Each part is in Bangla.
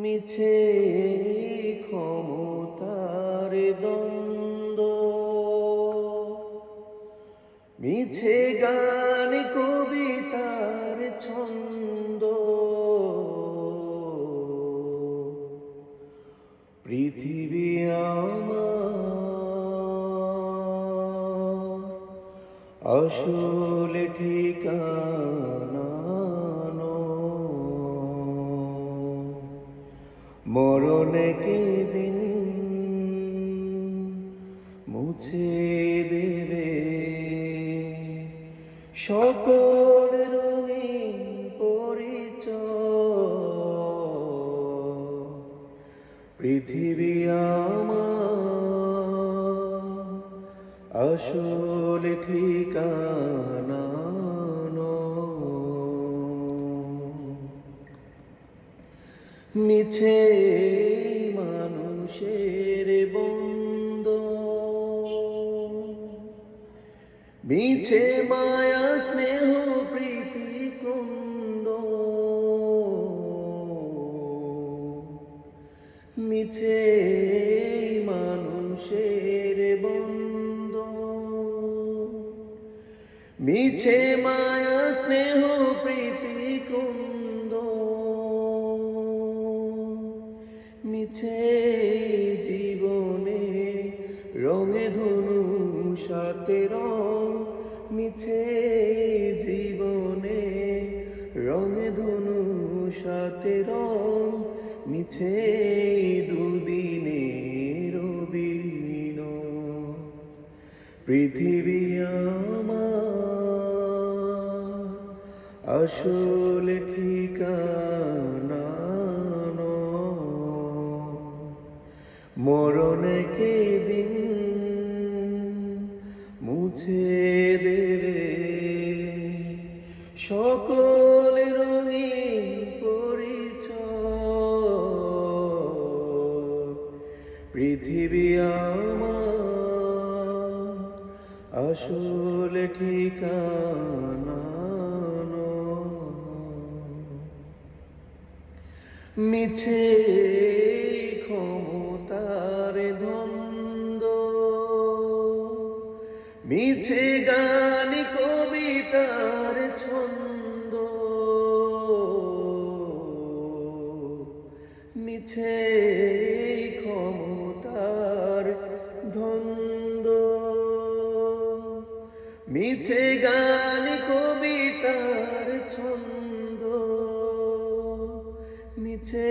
মিছে ক্ষমতার দ্বন্দ্ব। মিছে গান কবিতার ছন্দ। পৃথিবী আমার আসল ঠিকানা। মরণে কে দিন মুছে দেবে। সকল রঙিন পরিচয় পৃথিবী আমার আসল ঠিকানা। মিছে মানুষের বন্দ মিছে মায়া, স্নেহ, প্রীতি, কুন্দ। মিছে মানুষের বন্দ মিছে মায়া, স্নেহ, প্রীতি, কুন্দ। মিছে জীবনে। রঙে ধনু, সাথে রং মিছে জীবনে। রঙে ধনু, সাথে রং মিছে দুদিনে রবিন পৃথিবী আমার আসল ঠিকানা। মরণে কে দিন মুছে দেবে সকল রঙিন পৃথিবী আমার আসল ঠিকানা। মিছে ক্ষমতার ধন্দ মিছে গান কবিতার ছন্দ। মিছে ক্ষমতার ধন্দ মিছে গান কবিতার ছন্দ। মিছে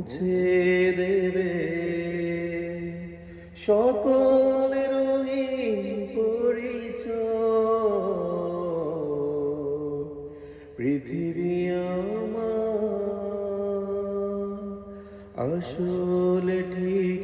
মুছে দেবে। সকল পরিচয়। পৃথিবী আমার আসলে ঠিকানা